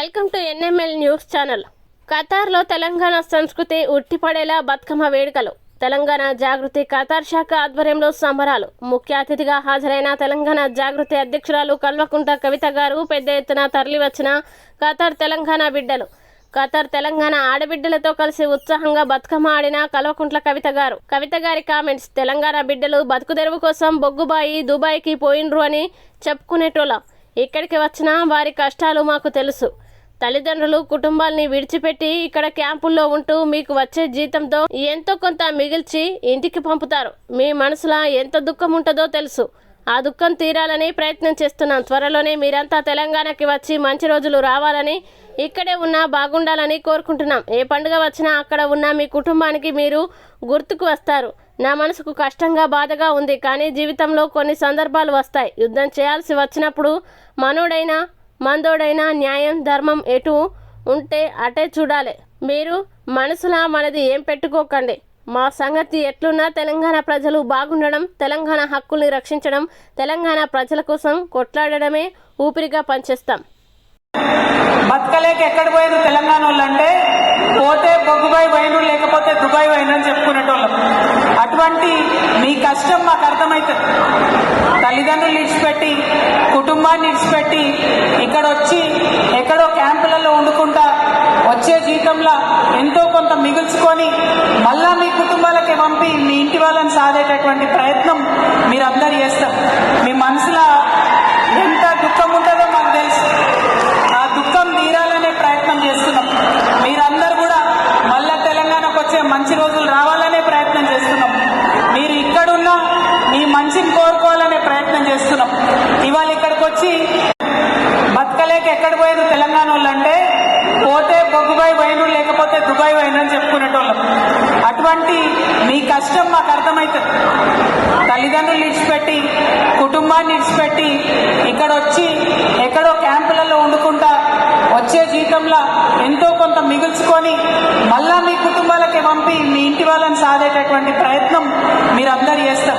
Welcome to NML news channel. ఖతార్లో Telangana సంస్కృతి ఉట్టిపడేలా బతుకమ్మ వేడుకలు. తెలంగాణ జాగృతి Qatar శాఖ ఆధ్వర్యంలో సంబరాలు. ముఖ్య అతిథిగా హాజరైన తెలంగాణ జాగృతి అధ్యక్షురాలు కల్వకుంట కవిత గారు పెద్ద ఎత్తున తరలివచ్చిన ఖతార్ తెలంగాణ బిడ్డలు. ఖతార్ తెలంగాణ ఆడబిడ్డలతో కలిసి ఉత్సాహంగా బతుకమ్మ ఆడిన కల్వకుంట్ల కవిత గారు. కవిత గారి కామెంట్స్ తెలంగాణ బిడ్డలు బతుకు తెరువు కోసం బొగ్గుబాయి దుబాయ్కి పోయినరు అని చెప్పుకునేటోళ్ళం. ఇక్కడికి వచ్చిన వారి కష్టాలు మాకు తెలుసు. తల్లిదండ్రులు కుటుంబాల్ని విడిచిపెట్టి ఇక్కడ క్యాంపుల్లో ఉంటూ మీకు వచ్చే జీతంతో ఎంతో కొంత మిగిల్చి ఇంటికి పంపుతారు. మీ మనసులో ఎంత దుఃఖం ఉంటుందో తెలుసు. ఆ దుఃఖం తీరాలని ప్రయత్నం చేస్తున్నాం. త్వరలోనే మీరంతా తెలంగాణకి వచ్చి మంచి రోజులు రావాలని ఇక్కడే ఉన్నా బాగుండాలని కోరుకుంటున్నాం. ఏ పండుగ వచ్చినా అక్కడ ఉన్న మీ కుటుంబానికి మీరు గుర్తుకు వస్తారు. నా మనసుకు కష్టంగా బాధగా ఉంది. కానీ జీవితంలో కొన్ని సందర్భాలు వస్తాయి. యుద్ధం చేయాల్సి వచ్చినప్పుడు మనోడైనా మందోడైనా న్యాయం ధర్మం ఎటు ఉంటే అటే చూడాలి. మీరు మనసులా మనది ఏం పెట్టుకోకండి. మా సంగతి ఎట్లున్నా తెలంగాణ ప్రజలు బాగుండడం తెలంగాణ హక్కుల్ని రక్షించడం తెలంగాణ ప్రజల కోసం కొట్లాడడమే ఊపిరిగా పనిచేస్తాం. బతకలేక ఎక్కడ పోయారు తెలంగాణ వాళ్ళు అంటే పోతే బొగ్గుబాయి పోయినరు లేకపోతే దుబాయ్ పోయినరు అని చెప్పుకునేటోళ్ళం. అటువంటి మీ కష్టం మాకు అర్థమవుతుంది తల్లిదండ్రులు ఇడిచిపెట్టి కుటుంబాన్ని ఇడిచిపెట్టి ఇక్కడ వచ్చి ఎక్కడో క్యాంపులలో వండుకుంటా వచ్చే జీతంలో ఎంతో కొంత మిగుల్చుకొని మళ్ళా మీ కుటుంబాలకి పంపి మీ ఇంటి వాళ్ళని సాధేటటువంటి ప్రయత్నం మీరందరూ చేస్తారు. మీ మనసులో ఎంత దుఃఖం ఉంటుందో మాకు తెలుసు ఆ దుఃఖం తీరాలనే ప్రయత్నం చేస్తున్నాం మీరందరూ కూడా మళ్ళా తెలంగాణకు వచ్చే మంచి రోజులు రావాలనే ప్రయత్నం చేస్తున్నాం మీరు ఇక్కడున్నా మీ మంచిని కోరుకోవాలనే ప్రయత్నం చేస్తున్నాం ఇవాళ ఇక్కడికి వచ్చి బతకలేక ఎక్కడ పోయారు తెలంగాణ వాళ్ళు అంటే పోతే బొగ్గుబాయి పోయినరు లేకపోతే దుబాయ్ పోయినరు అని చెప్పుకునేటోళ్ళం. అటువంటి మీ కష్టం మాకు అర్థమవుతుంది తల్లిదండ్రులు ఇడిచిపెట్టి కుటుంబాన్ని ఇడిచిపెట్టి ఇక్కడ వచ్చి ఎక్కడో క్యాంపులలో వండుకుంటా వచ్చే జీతంలో ఎంతో కొంత మిగుల్చుకొని మళ్ళా మీ కుటుంబాలకి పంపి మీ ఇంటి వాళ్ళని సాధేటటువంటి ప్రయత్నం మీరందరూ చేస్తారు.